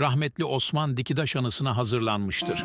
rahmetli Osman Dikidaş anısına hazırlanmıştır.